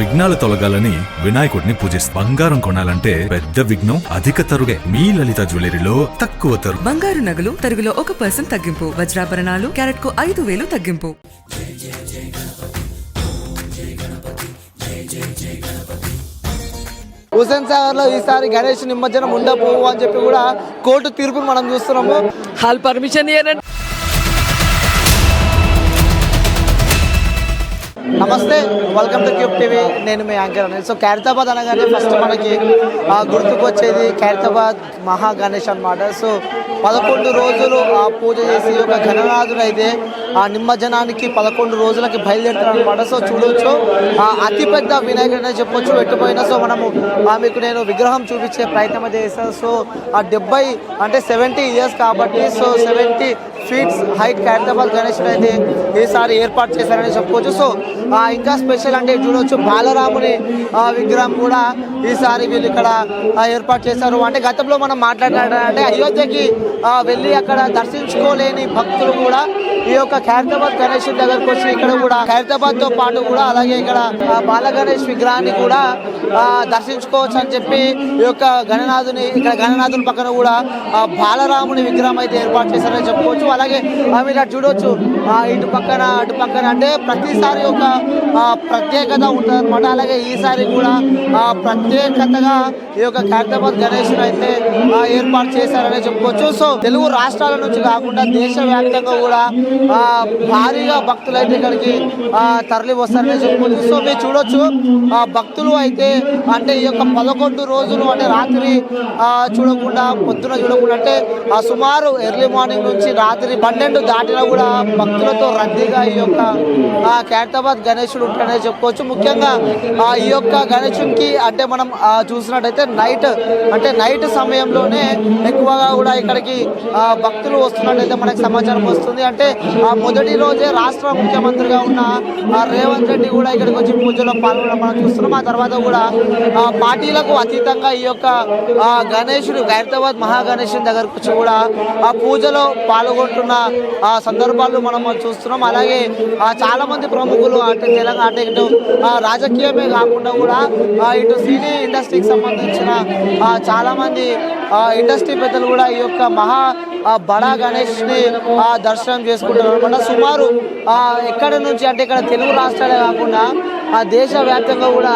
విఘ్నాలు తొలగాలని వినాయకుడిని పూజిస్తారు బంగారం కొనాలంటే పెద్ద విఘ్నం అధిక తరుగే. మీ లలిత జ్యువెలరీలో తక్కువ తరుగు. బంగారు నగలు తరుగులో ఒక పర్సెంట్ తగ్గింపు. వజ్రాభరణాలు క్యారెట్కు ఐదు వేలు తగ్గింపు. హుసేన్ సాగర్లో ఈసారి గణేష్ నిమజ్జనం ఉండబోవు అని చెప్పి కూడా కోర్టు తీర్పును మనం చూస్తున్నాము. వాళ్ళు పర్మిషన్ ఇయ్యనంటే నమస్తే వెల్కమ్ టు క్యూబ్ టీవీ నేను మీ యాంకర్ అనేది సో ఖైరతాబాద్ అనగానే ఫస్ట్ మనకి గుర్తుకొచ్చేది ఖైరతాబాద్ మహా గణేష్ అన్నమాట. సో పదకొండు రోజులు ఆ పూజ చేసి ఒక గణనాథుడు అయితే ఆ నిమజ్జనానికి పదకొండు రోజులకి బయలుదేరుతారు అనమాట సో చూడవచ్చు ఆ అతిపెద్ద వినాయకుడనే చెప్పొచ్చు పెట్టిపోయినా సో మనము మీకు నేను విగ్రహం చూపించే ప్రయత్నం చేశాను చేస్తాను సో ఆ డెబ్బై అంటే సెవెంటీ ఇయర్స్ కాబట్టి so seventy sweets height Khairatabad Ganesh అయితే ఈసారి ఏర్పాటు చేశారని చెప్పుకోవచ్చు. సో ఇంకా స్పెషల్ అంటే చూడవచ్చు బాలరాముని ఆ, విగ్రహం కూడా ఈసారి వీళ్ళు ఇక్కడ ఏర్పాటు చేశారు. అంటే గతంలో మనం మాట్లాడాలంటే అయోధ్యకి వెళ్ళి అక్కడ దర్శించుకోలేని భక్తులు కూడా ఈ యొక్క ఖైరతాబాద్ గణేష్ దగ్గరకు వచ్చి ఇక్కడ కూడా ఖైరతాబాద్తో పాటు కూడా అలాగే ఇక్కడ బాల గణేష్ విగ్రహాన్ని కూడా ఆ, దర్శించుకోవచ్చు అని చెప్పి ఈ యొక్క గణనాథుని ఇక్కడ గణనాథుని పక్కన కూడా బాలరాముని విగ్రహం అయితే ఏర్పాటు చేశారని చెప్పుకోవచ్చు. అలాగే ఆ, మీరు అటు చూడొచ్చు ఆ, ఇటు పక్కన అటు పక్కన అంటే ప్రతిసారి ఒక ఆ, ప్రత్యేకత ఉంటుంది అనమాట అలాగే ఈసారి కూడా ప్రత్యేకతగా ఈ యొక్క ఖైరతాబాద్ గణేష్ అయితే ఏర్పాటు చేశారనే చెప్పుకోవచ్చు. సో తెలుగు రాష్ట్రాల నుంచి కాకుండా దేశవ్యాప్తంగా కూడా భారీగా భక్తులు అయితే ఇక్కడికి తరలి వస్తారని చెప్పుకోవచ్చు. సో మీరు చూడొచ్చు ఆ, భక్తులు అయితే అంటే ఈ యొక్క పదకొండు రోజులు అంటే రాత్రి చూడకుండా పొద్దున చూడకుండా అంటే ఆ, సుమారు ఎర్లీ మార్నింగ్ నుంచి రాత్రి పన్నెండు దాటినా కూడా భక్తులతో రద్దీగా ఈ యొక్క ఖైరతాబాద్ గణేశుడు ఉంటాడనే చెప్పుకోవచ్చు. ముఖ్యంగా ఈ యొక్క గణేశునికి అంటే మనం చూసినట్టయితే నైట్ అంటే నైట్ సమయంలోనే ఎక్కువగా కూడా ఇక్కడికి భక్తులు వస్తున్నట్టయితే మనకు సమాచారం వస్తుంది. అంటే ఆ మొదటి రోజే రాష్ట్ర ముఖ్యమంత్రిగా ఉన్న ఆ, రేవంత్ రెడ్డి కూడా ఇక్కడికి వచ్చి పూజలో పాల్గొనడం మనం చూస్తున్నాం. ఆ తర్వాత కూడా పార్టీలకు అతీతంగా ఈ యొక్క గణేశుడు ఖైరతాబాద్ మహాగణేశుని దగ్గరకు వచ్చి కూడా ఆ పూజలో పాల్గొంటున్న ఆ సందర్భాలు మనం చూస్తున్నాం. అలాగే చాలామంది చాలా మంది ప్రముఖులు అంటే తెలంగాణ అంటే ఇటు ఆ, రాజకీయమే కాకుండా కూడా ఇటు సినీ ఇండస్ట్రీకి సంబంధించిన చాలామంది చాలా మంది ఆ, ఇండస్ట్రీ పెద్దలు కూడా ఈ యొక్క మహా బడా గణేష్ని ఆ, దర్శనం చేసుకుంటున్నారు. అనమాట సుమారు ఎక్కడి ఎక్కడ నుంచి అంటే ఇక్కడ తెలుగు రాష్ట్రాలే కాకుండా ఆ దేశవ్యాప్తంగా కూడా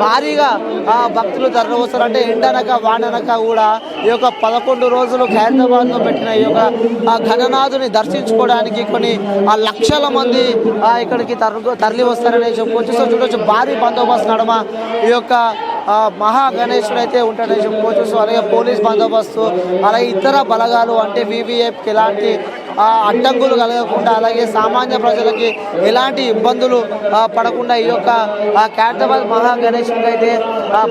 భారీగా ఆ, భక్తులు తరలి ఎండనక వాననక కూడా ఈ యొక్క పదకొండు రోజులు ఖైరతాబాద్లో పెట్టిన ఈ యొక్క ఆ, ఘననాథుని దర్శించుకోవడానికి కొన్ని ఆ, లక్షల మంది ఇక్కడికి తరలి తరలి వస్తారని చెప్పుకోవచ్చు. సో చూడవచ్చు భారీ బందోబస్తు నడమ ఈ యొక్క మహా గణేశుడు అయితే ఉంటాడని చెప్పుకోవచ్చు. సో అలాగే పోలీస్ బందోబస్తు అలాగే ఇతర బలగాలు అంటే వివిఎఫ్కి ఎలాంటి అడ్డంకులు కలగకుండా అలాగే సామాన్య ప్రజలకి ఎలాంటి ఇబ్బందులు పడకుండా ఈ యొక్క క్యాటబల్ మహా గణేశుడికి అయితే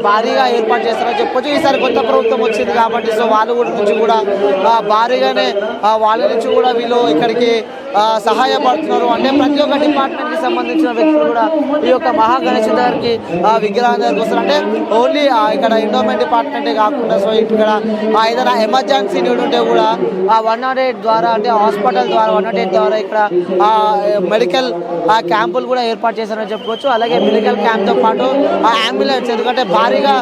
భారీగా ఏర్పాటు చేస్తారని చెప్పొచ్చు. ఈసారి కొత్త ప్రభుత్వం వచ్చింది కాబట్టి సో వాళ్ళు కూడా నుంచి కూడా భారీగానే వాళ్ళ నుంచి కూడా వీళ్ళు ఇక్కడికి సహాయపడుతున్నారు అంటే ప్రతి ఒక్క డిపార్ట్మెంట్కి సంబంధించిన వ్యక్తులు కూడా ఈ యొక్క మహాగణేష్ గారికి దగ్గరికి విగ్రహం దగ్గరికి వస్తారు. అంటే ఓన్లీ ఇక్కడ ఎండోమెంట్ డిపార్ట్మెంటే కాకుండా సో ఇక్కడ ఏదైనా ఎమర్జెన్సీ నీడ్ ఉంటే కూడా ఆ వన్ నాట్ ఎయిట్ ద్వారా అంటే హాస్పిటల్ ద్వారా వన్ నాట్ ఎయిట్ ద్వారా ఇక్కడ మెడికల్ క్యాంపులు కూడా ఏర్పాటు చేశారని చెప్పుకోవచ్చు. అలాగే మెడికల్ క్యాంప్తో పాటు ఆ అంబులెన్స్ ఎందుకంటే భారీగా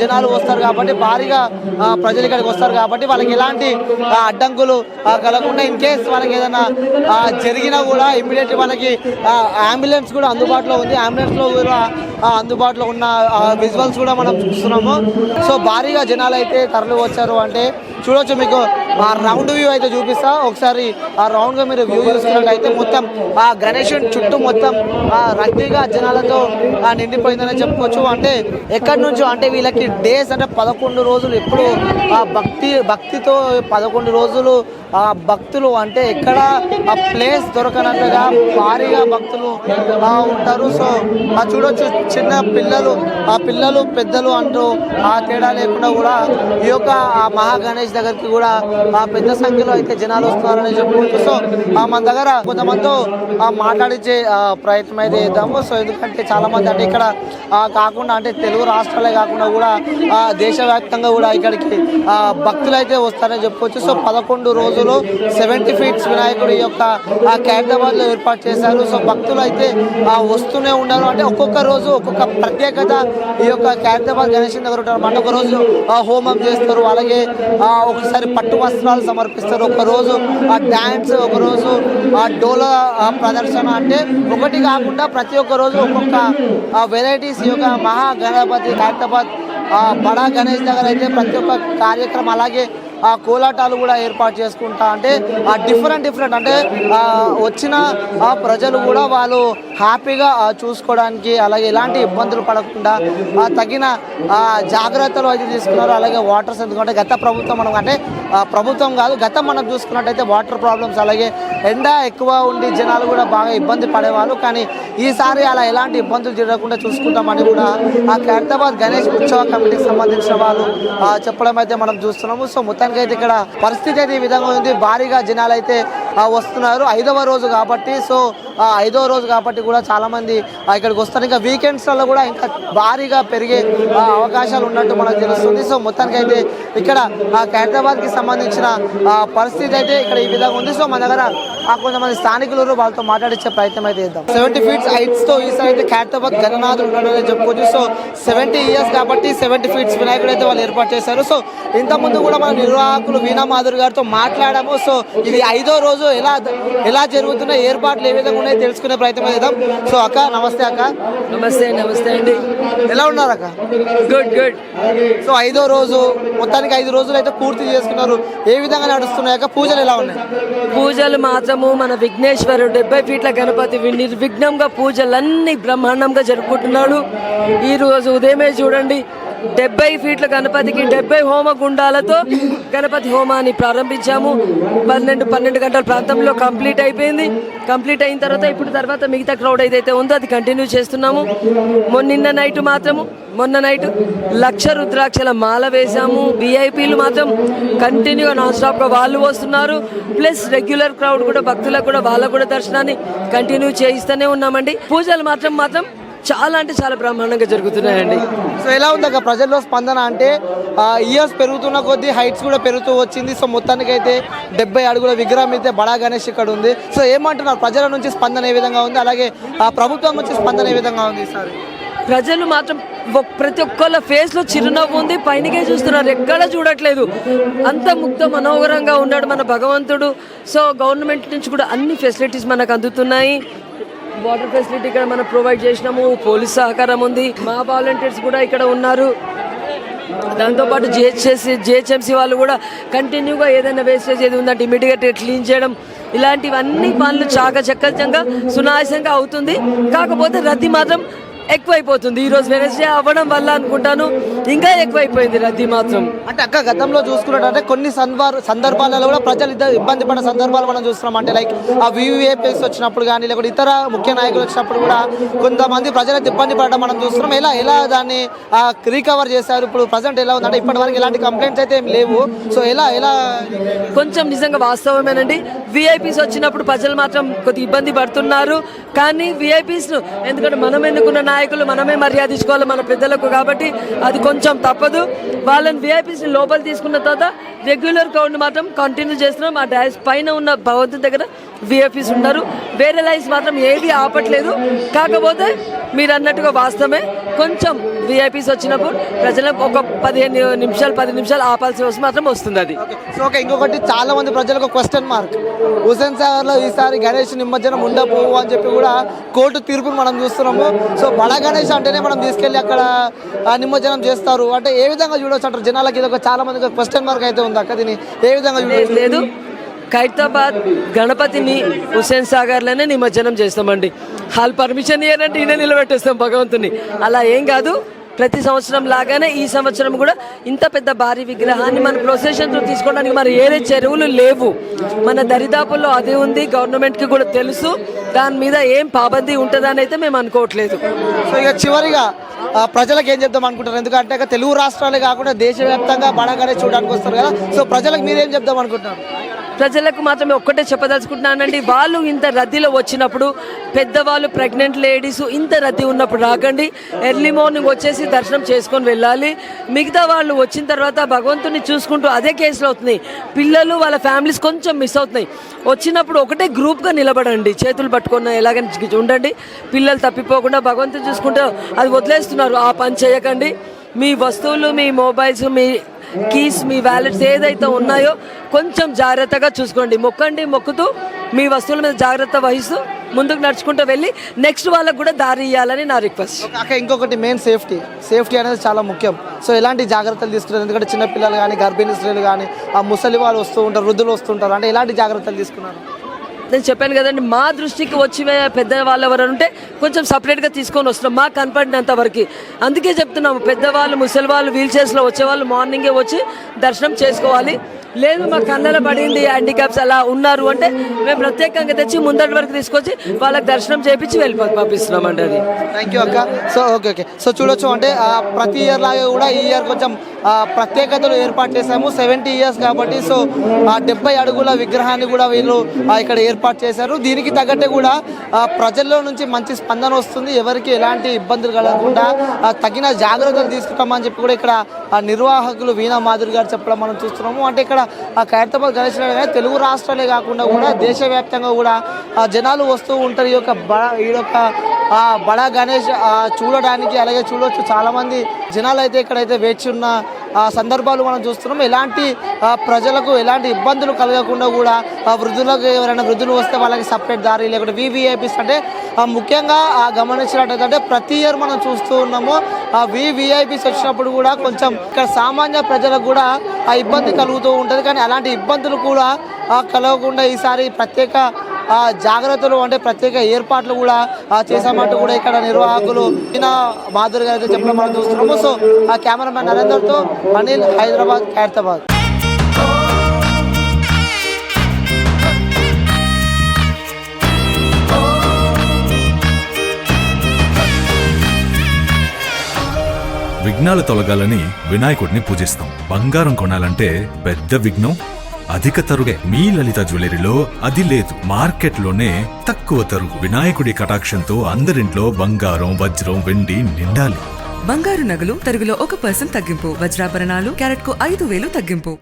జనాలు వస్తారు కాబట్టి భారీగా ప్రజలు ఇక్కడికి వస్తారు కాబట్టి వాళ్ళకి ఎలాంటి అడ్డంకులు కలగకుండా ఇన్ కేస్ వాళ్ళకి ఏదైనా జరిగినా కూడా ఇమ్మీడియట్లీ వాళ్ళకి అంబులెన్స్ కూడా అందుబాటులో ఉంది. అంబులెన్స్లో కూడా అందుబాటులో ఉన్న విజువల్స్ కూడా మనం చూస్తున్నాము. సో భారీగా జనాలు అయితే తరలి వచ్చారు అంటే చూడొచ్చు మీకు. ఆ రౌండ్ వ్యూ అయితే చూపిస్తా. ఒకసారి ఆ రౌండ్గా మీరు వ్యూ చూసుకున్నట్టయితే మొత్తం ఆ గణేషన్ చుట్టూ మొత్తం ఆ రద్దీగా జనాలతో ఆ, నిండిపోయిందని చెప్పుకోవచ్చు. అంటే ఎక్కడి నుంచో అంటే వీళ్ళకి డేస్ అంటే పదకొండు రోజులు ఎప్పుడు ఆ భక్తి భక్తితో పదకొండు రోజులు ఆ భక్తులు అంటే ఎక్కడ ఆ ప్లేస్ దొరకనంతగా భారీగా భక్తులు ఉంటారు. సో ఆ చూడొచ్చు చిన్న పిల్లలు ఆ పిల్లలు పెద్దలు అంటూ ఆ తేడా లేకుండా కూడా ఈ యొక్క ఆ మహా గణేష్ దగ్గరికి కూడా పెద్ద సంఖ్యలో అయితే జనాలు వస్తున్నారని చెప్పుకోవచ్చు సో ఆ, మన దగ్గర కొంతమందితో మాట్లాడించే ప్రయత్నం అయితే చేద్దాము. సో ఎందుకంటే చాలా మంది అంటే ఇక్కడ కాకుండా అంటే తెలుగు రాష్ట్రాలే కాకుండా కూడా దేశవ్యాప్తంగా కూడా ఇక్కడికి భక్తులు అయితే వస్తారని చెప్పుకోవచ్చు సో పదకొండు రోజులు సెవెంటీ ఫీట్స్ వినాయకుడి యొక్క ఖైరదాబాద్లో ఏర్పాటు చేశారు. సో భక్తులు అయితే వస్తూనే ఉన్నారు. అంటే ఒక్కొక్క రోజు ఒక్కొక్క ప్రత్యేకత ఈ యొక్క ఖైరదాబాద్ గణేష్ దగ్గర ఉంటారు. ఒక రోజు హోమం చేస్తారు. అలాగే ఒకసారి పట్టు వస్త్రాలు సమర్పిస్తారు. ఒకరోజు ఆ డ్యాన్స్ ఒకరోజు ఆ డోల ప్రదర్శన అంటే ఒకటి కాకుండా ప్రతి ఒక్క రోజు ఒక్కొక్క వెరైటీస్ యొక్క మహా గణపతి ఖైరతాబాద్ బడా గణేష్ దగ్గర అయితే ప్రతి ఒక్క కార్యక్రమం అలాగే ఆ కోలాటాలు కూడా ఏర్పాటు చేసుకుంటా అంటే ఆ డిఫరెంట్ డిఫరెంట్ అంటే వచ్చిన ఆ ప్రజలు కూడా వాళ్ళు హ్యాపీగా చూసుకోవడానికి అలాగే ఎలాంటి ఇబ్బందులు పడకుండా తగిన జాగ్రత్తలు అయితే తీసుకున్నారు. అలాగే వాటర్స్ ఎందుకంటే గత ప్రభుత్వం మనం అంటే ప్రభుత్వం కాదు. గతం మనం చూసుకున్నట్టయితే వాటర్ ప్రాబ్లమ్స్ అలాగే ఎండ ఎక్కువ ఉండి జనాలు కూడా బాగా ఇబ్బంది పడేవాళ్ళు. కానీ ఈసారి అలా ఎలాంటి ఇబ్బందులు జరగకుండా చూసుకుంటామని కూడా ఆ ఖైరతాబాద్ గణేష్ ఉత్సవ కమిటీకి సంబంధించిన వాళ్ళు చెప్పడం అయితే మనం చూస్తున్నాము. సో మొత్తానికి అయితే ఇక్కడ పరిస్థితి అయితే ఈ విధంగా ఉంది. భారీగా జనాలు అయితే వస్తున్నారు. ఐదవ రోజు కాబట్టి సో ఐదో రోజు కాబట్టి కూడా చాలామంది ఇక్కడికి వస్తారు. ఇంకా వీకెండ్స్లో కూడా ఇంకా భారీగా పెరిగే అవకాశాలు ఉన్నట్టు మనకు తెలుస్తుంది. సో మొత్తానికి అయితే ఇక్కడ హైదరాబాద్కి కి సంబంధించిన పరిస్థితి అయితే ఇక్కడ ఈ విధంగా ఉంది. సో మన దగ్గర కొంతమంది స్థానికులు వాళ్ళతో మాట్లాడించే ప్రయత్నం అయితే చేద్దాం. సెవెంటీ ఫీట్స్ హైట్స్తో ఈసారి అయితే ఖైరతాబాద్ గణనాథుడు ఉన్నాడని చెప్పుకోవచ్చు. సో సెవెంటీ ఇయర్స్ కాబట్టి సెవెంటీ ఫీట్స్ వినాయకుడు అయితే వాళ్ళు ఏర్పాటు చేశారు. సో ఇంతకుముందు కూడా మన నిర్వాహకులు వీణా మాధురి గారితో మాట్లాడాము. సో ఇది ఐదో రోజు ఎలా ఎలా జరుగుతున్న ఏర్పాట్లు ఏ విధంగా ఉన్నాయో తెలుసుకునే ప్రయత్నం చేద్దాం. సో అక్క నమస్తే అక్క. నమస్తే నమస్తే అండి. ఎలా ఉన్నారు అక్క? Good good. సో ఐదో రోజు మొత్తానికి ఐదు రోజులు అయితే పూర్తి చేసుకున్నారు. ఏ విధంగా నడుస్తున్నాయి అక్క? పూజలు ఎలా ఉన్నాయి? పూజలు మాత్రము మన విఘ్నేశ్వరుడు డెబ్బై ఫీట్ల గణపతి నిర్విఘ్నంగా పూజలన్నీ బ్రహ్మాండంగా జరుపుకుంటున్నాడు. ఈ రోజు ఉదయమే చూడండి డెబ్బై ఫీట్ల గణపతికి డెబ్బై హోమ గుండాలతో గణపతి హోమాన్ని ప్రారంభించాము. పన్నెండు పన్నెండు గంటల ప్రాంతంలో కంప్లీట్ అయిపోయింది. కంప్లీట్ అయిన తర్వాత ఇప్పుడు తర్వాత మిగతా క్రౌడ్ ఏదైతే ఉందో అది కంటిన్యూ చేస్తున్నాము. మొన్న నిన్న నైట్ మాత్రము మొన్న నైట్ లక్ష రుద్రాక్షల మాల వేశాము. విఐపీలు మాత్రం కంటిన్యూగా నాన్ స్టాప్గా వాళ్ళు వస్తున్నారు. ప్లస్ రెగ్యులర్ క్రౌడ్ కూడా భక్తులకు కూడా వాళ్ళకు కూడా దర్శనాన్ని కంటిన్యూ చేయిస్తూనే ఉన్నామండి. పూజలు మాత్రం మాత్రం చాలా అంటే చాలా బ్రహ్మాండంగా జరుగుతున్నాయండి. సో ఎలా ఉంది అక్క? ప్రజల్లో స్పందన అంటే ఇయర్స్ పెరుగుతున్న కొద్దీ హైట్స్ కూడా పెరుగుతూ వచ్చింది. సో మొత్తానికి అయితే డెబ్బై అడుగుల విగ్రహం అయితే బడా గణేష్ ఇక్కడ ఉంది. సో ఏమంటున్నారు? ప్రజల నుంచి స్పందన ఏ విధంగా ఉంది? అలాగే ఆ ప్రభుత్వం నుంచి స్పందన ఏ విధంగా ఉంది ఈసారి? ప్రజలు మాత్రం ప్రతి ఒక్కళ్ళ ఫేస్లో చిరునవ్వు ఉంది. పైనకే చూస్తున్నారు. ఎక్కడ చూడట్లేదు. అంత ముక్త మనోహరంగా ఉన్నాడు మన భగవంతుడు. సో గవర్నమెంట్ నుంచి కూడా అన్ని ఫెసిలిటీస్ మనకు అందుతున్నాయి. వాటర్ ఫెసిలిటీ ఇక్కడ మనం ప్రొవైడ్ చేసినాము పోలీస్ సహకారం ఉంది. మా వాలంటీర్స్ కూడా ఇక్కడ ఉన్నారు. దాంతోపాటు జిహెచ్ఎస్సి జిహెచ్ఎంసీ వాళ్ళు కూడా కంటిన్యూగా ఏదైనా వేస్టేజ్ ఏది ఉందంటే ఇమీడియట్గా క్లీన్ చేయడం. ఇలాంటివన్నీ పనులు చాకచక్యంగా సునాయాసంగా అవుతుంది. కాకపోతే రద్దీ మాత్రం ఎక్కువైపోతుంది. ఈ రోజు వెనస్డే అవ్వడం వల్ల అనుకుంటాను. ఇంకా ఎక్కువైపోయింది రద్దీ మాత్రం. అంటే అక్క గతంలో చూసుకున్నట్టంటే కొన్ని సందర్ సందర్భాలలో కూడా ప్రజలు ఇద్దరు ఇబ్బంది పడిన సందర్భాలు మనం చూస్తున్నాం. అంటే లైక్ ఆ వివిఏపీఎస్ వచ్చినప్పుడు కానీ లేకపోతే ఇతర ముఖ్య నాయకులు వచ్చినప్పుడు కూడా కొంతమంది ప్రజలకు ఇబ్బంది పడడం మనం చూస్తున్నాం. ఎలా ఎలా దాన్ని రీకవర్ చేశారు? ఇప్పుడు ప్రజెంట్ ఎలా ఉందంటే ఇప్పటి వరకు ఎలాంటి కంప్లైంట్స్ అయితే ఏం లేవు. సో ఎలా ఎలా కొంచెం నిజంగా వాస్తవమేనండి. విఐపీస్ వచ్చినప్పుడు ప్రజలు మాత్రం కొద్ది ఇబ్బంది పడుతున్నారు. కానీ విఐపీస్ ఎందుకంటే మనం ఎన్నుకున్న నాయకులు మనమే మర్యాద ఇచ్చుకోవాలి మన పెద్దలకు కాబట్టి అది కొంచెం తప్పదు. వాళ్ళని విఐపీస్ లోపల తీసుకున్న తర్వాత రెగ్యులర్ క్రౌడ్ మాత్రం కంటిన్యూ చేస్తున్నాం. ఆ డాష్ పైన ఉన్న భగవంతుని దగ్గర విఐపీస్ ఉన్నారు వేరే లైన్స్ మాత్రం ఏది ఆపట్లేదు. కాకపోతే మీరు అన్నట్టుగా వాస్తవమే. కొంచెం విఐపీస్ వచ్చినప్పుడు ప్రజలకు ఒక పదిహేను నిమిషాలు పది నిమిషాలు ఆపాల్సి వస్తే మాత్రం వస్తుంది అది. సో ఓకే ఇంకొకటి చాలా మంది ప్రజలకు క్వశ్చన్ మార్క్ హుసేన్ సాగర్లో ఈసారి గణేష్ నిమజ్జనం ఉండబోవు అని చెప్పి కూడా కోర్టు తీర్పును మనం చూస్తున్నాము. సో బడా గణేష్ అంటేనే మనం తీసుకెళ్ళి అక్కడ నిమజ్జనం చేస్తారు. అంటే ఏ విధంగా చూడొచ్చు అంటారు? జనాలకి ఇది ఒక చాలా మందికి క్వశ్చన్ మార్క్ అయితే ఉంది? అక్క దీన్ని ఏ విధంగా లేదు చూడొచ్చు? లేదు. ఖైరతాబాద్ గణపతిని హుస్సేన్ సాగర్లోనే నిమజ్జనం చేస్తామండి. వాళ్ళు పర్మిషన్ ఇయ్యారంటే ఈయన నిలబెట్టేస్తాం భగవంతుని. అలా ఏం కాదు ప్రతి సంవత్సరం లాగానే ఈ సంవత్సరం కూడా ఇంత పెద్ద భారీ విగ్రహాన్ని మన ప్రొసెషన్తో తీసుకోవడానికి మరి ఏరే చెరువులు లేవు. మన దరిదాపుల్లో అదే ఉంది గవర్నమెంట్కి కూడా తెలుసు. దాని మీద ఏం పాబందీ ఉంటుందని అయితే మేము అనుకోవట్లేదు. సో ఇక చివరిగా ప్రజలకు ఏం చెప్దాం అనుకుంటారు ఎందుకంటే తెలుగు రాష్ట్రాలే కాకుండా దేశవ్యాప్తంగా బడగానే చూడడానికి వస్తారు కదా. సో ప్రజలకు మీరేం చెప్దాం అనుకుంటున్నారు? ప్రజలకు మాత్రమే ఒక్కటే చెప్పదలుచుకుంటున్నానండి. వాళ్ళు ఇంత రద్దీలో వచ్చినప్పుడు పెద్దవాళ్ళు ప్రెగ్నెంట్ లేడీస్ ఇంత రద్దీ ఉన్నప్పుడు రాకండి. ఎర్లీ మార్నింగ్ వచ్చేసి దర్శనం చేసుకొని వెళ్ళాలి. మిగతా వాళ్ళు వచ్చిన తర్వాత భగవంతుని చూసుకుంటూ అదే కేసులో అవుతున్నాయి పిల్లలు వాళ్ళ ఫ్యామిలీస్ కొంచెం మిస్ అవుతున్నాయి. వచ్చినప్పుడు ఒకటే గ్రూప్గా నిలబడండి. చేతులు పట్టుకున్న ఎలాగని ఉండండి. పిల్లలు తప్పిపోకుండా భగవంతుని చూసుకుంటూ అది వదిలేస్తున్నారు. ఆ పని చేయకండి. మీ వస్తువులు మీ మొబైల్స్ మీ కీస్ మీ వ్యాలెట్స్ ఏదైతే ఉన్నాయో కొంచెం జాగ్రత్తగా చూసుకోండి. మొక్కండి మొక్కుతూ మీ వస్తువుల మీద జాగ్రత్త వహిస్తూ ముందుకు నడుచుకుంటూ వెళ్ళి నెక్స్ట్ వాళ్ళకు కూడా దారి ఇవ్వాలని నా రిక్వెస్ట్ అక్కడ ఇంకొకటి మెయిన్ సేఫ్టీ సేఫ్టీ అనేది చాలా ముఖ్యం. సో ఎలాంటి జాగ్రత్తలు తీసుకున్నారు ఎందుకంటే చిన్నపిల్లలు కానీ గర్భిణీ స్త్రీలు కానీ ఆ ముసలి వాళ్ళు వస్తూ ఉంటారు వృద్ధులు వస్తుంటారు అంటే ఎలాంటి జాగ్రత్తలు తీసుకున్నారు? నేను చెప్పాను కదండి మా దృష్టికి వచ్చి పెద్ద వాళ్ళు ఎవరు ఉంటే కొంచెం సపరేట్గా తీసుకొని వస్తున్నాం. మాకు కనపడినంత వరకు. అందుకే చెప్తున్నాము పెద్దవాళ్ళు ముసలి వాళ్ళు వీల్ చైర్స్లో వచ్చే వాళ్ళు మార్నింగే వచ్చి దర్శనం చేసుకోవాలి. లేదు మా కళ్ళలో పడింది హ్యాండిక్యాప్స్ అలా ఉన్నారు అంటే మేము ప్రత్యేకంగా తెచ్చి ముందటి వరకు తీసుకొచ్చి వాళ్ళకి దర్శనం చేయించి వెళ్ళిపో పంపిస్తున్నామండి అది. థ్యాంక్ యూ అక్క. సో ఓకే ఓకే సో చూడొచ్చు అంటే ప్రతి ఇయర్ లాగా కూడా ఈ ఇయర్ కొంచెం ప్రత్యేకతలు ఏర్పాటు చేశాము సెవెంటీ ఇయర్స్ కాబట్టి. సో ఆ డెబ్బై అడుగుల విగ్రహాన్ని కూడా వీళ్ళు ఇక్కడ ఏర్పాటు చేశారు. దీనికి తగ్గట్టే కూడా ప్రజల్లో నుంచి మంచి స్పందన వస్తుంది. ఎవరికి ఎలాంటి ఇబ్బందులు కలగకుండా తగిన జాగ్రత్తలు తీసుకుంటామని చెప్పి కూడా ఇక్కడ నిర్వాహకులు వీణా మాధురి గారు చెప్పడం మనం చూస్తున్నాము. అంటే ఇక్కడ ఆ ఖైరతాబాద్ గణేష్ కానీ తెలుగు రాష్ట్రాలే కాకుండా కూడా దేశవ్యాప్తంగా కూడా ఆ, జనాలు వస్తూ ఉంటారు. ఈ యొక్క బ ఈ యొక్క ఆ బడా గణేష్ చూడడానికి అలాగే చూడవచ్చు చాలామంది జనాలు అయితే ఇక్కడైతే వేచి ఉన్న ఆ సందర్భాలు మనం చూస్తున్నాం. ఎలాంటి ప్రజలకు ఎలాంటి ఇబ్బందులు కలగకుండా కూడా వృద్ధులకు ఎవరైనా వృద్ధులు వస్తే వాళ్ళకి సపరేట్ దారి లేకుంటే వివిఐపీస్ అంటే ముఖ్యంగా ఆ గమనించినట్టయితే ప్రతి ఇయర్ మనం చూస్తూ ఉన్నాము ఆ వివిఐపీస్ వచ్చినప్పుడు కూడా కొంచెం ఇక్కడ సామాన్య ప్రజలకు కూడా ఆ ఇబ్బంది కలుగుతూ ఉంటుంది. కానీ అలాంటి ఇబ్బందులు కూడా కలగకుండా ఈసారి ప్రత్యేక ఆ, జాగ్రత్తలు అంటే ప్రత్యేక ఏర్పాట్లు కూడా ఆ, చేశామంటూ కూడా ఇక్కడ నిర్వాహకులు మాధురి గారు అయితే చెప్పడం మనం చూస్తున్నాము. సో ఆ కెమెరామెన్ నరేందర్తో అనిల్ హైదరాబాద్ ఖైరతాబాద్. విఘ్నాలు తొలగాలని వినాయకుడిని పూజిస్తాం. బంగారం కొనాలంటే పెద్ద విఘ్నం అధిక తరుగే. మీ లలిత జ్యువెలరీలో అది లేదు. మార్కెట్లోనే తక్కువ తరుగు. వినాయకుడి కటాక్షంతో అందరింట్లో బంగారం వజ్రం వెండి నిండాలి. బంగారు నగలు తరుగులో ఒక పర్సెంట్ తగ్గింపు. వజ్రాభరణాలు క్యారెట్కు ఐదు వేలు తగ్గింపు.